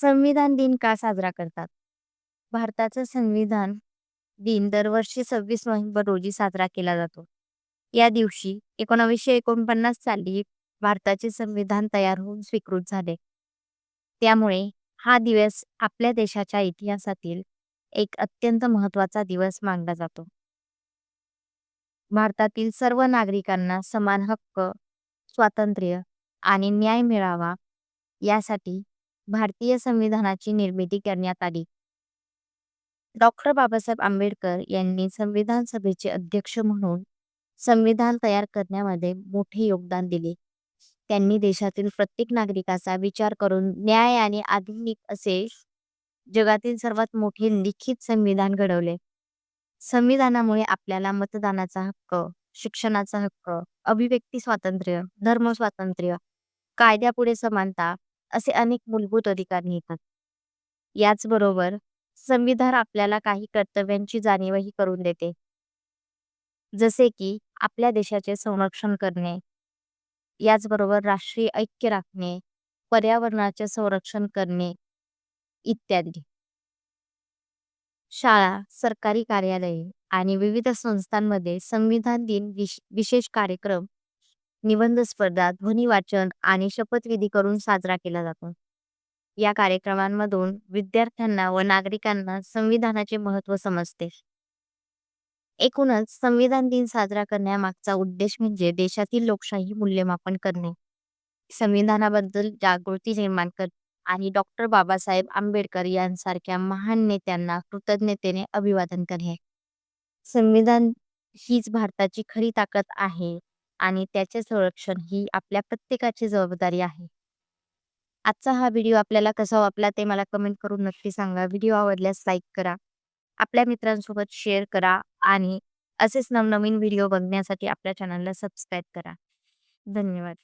संविधान दिन का साजरा करतात? भारताचा संविधान दिन दरवर्षी सव्वीस नोव्हेंबर रोजी साजरा केला जातो. या दिवशी एकोणावीसशे एकोणपन्नास साली भारताचे संविधान तयार होऊन स्वीकृत झाले. त्यामुळे हा दिवस आपल्या देशाच्या इतिहासातील एक अत्यंत महत्त्वाचा दिवस मानला जातो. भारतातील सर्व नागरिकांना समान हक्क, स्वातंत्र्य आणि न्याय मिळावा यासाठी भारतीय संविधानाची निर्मिती करण्यात आली. डॉक्टर बाबासाहेब आंबेडकर यांनी संविधान सभेचे अध्यक्ष म्हणून संविधान तयार करण्यामध्ये मोठे योगदान दिले. त्यांनी देशातील प्रत्येक नागरिकाचा विचार करून न्याय आणि आधुनिक असे जगातील सर्वात मोठे लिखित संविधान घडवले. संविधानामुळे आपल्याला मतदानाचा हक्क, शिक्षणाचा हक्क, अभिव्यक्ती स्वातंत्र्य, धर्म स्वातंत्र्य, कायद्यापुढे समानता असे अनेक मूलभूत अधिकार मिळतात. याचबरोबर संविधान आपल्याला काही कर्तव्यांची जाणीवही करून देते. जसे की आपल्या देशाचे संरक्षण करणे, याचबरोबर राष्ट्रीय ऐक्य राखणे, पर्यावरणाचे संरक्षण करणे इत्यादी. शाळा, सरकारी कार्यालये आणि विविध संस्थांमध्ये संविधान दिन विशेष कार्यक्रम, निबंध स्पर्धा, ध्वनी वाचन आणि शपथविधी करून साजरा केला जातो. या कार्यक्रमांमधून विद्यार्थ्यांना व नागरिकांना संविधानाचे महत्त्व समजते. एकूणच संविधान दिन साजरा करण्यामागचा उद्देश म्हणजे देशातील लोकशाही मूल्यमापन करणे, संविधानाबद्दल जागृती निर्माण करणे आणि डॉक्टर बाबासाहेब आंबेडकर यांसारख्या महान नेत्यांना कृतज्ञतेने अभिवादन करणे. संविधान हीच भारताची खरी ताकद आहे आणि त्याचे संरक्षण ही आपल्या प्रत्येकाची जबाबदारी आहे. आजचा हा व्हिडिओ आपल्याला कसा वाटला ते मला कमेंट करून नक्की सांगा. व्हिडिओ आवडल्यास लाईक करा, आपल्या मित्रांसोबत शेअर करा आणि असेच नवनवीन व्हिडिओ बघण्यासाठी आपल्या चॅनलला सबस्क्राईब करा. धन्यवाद.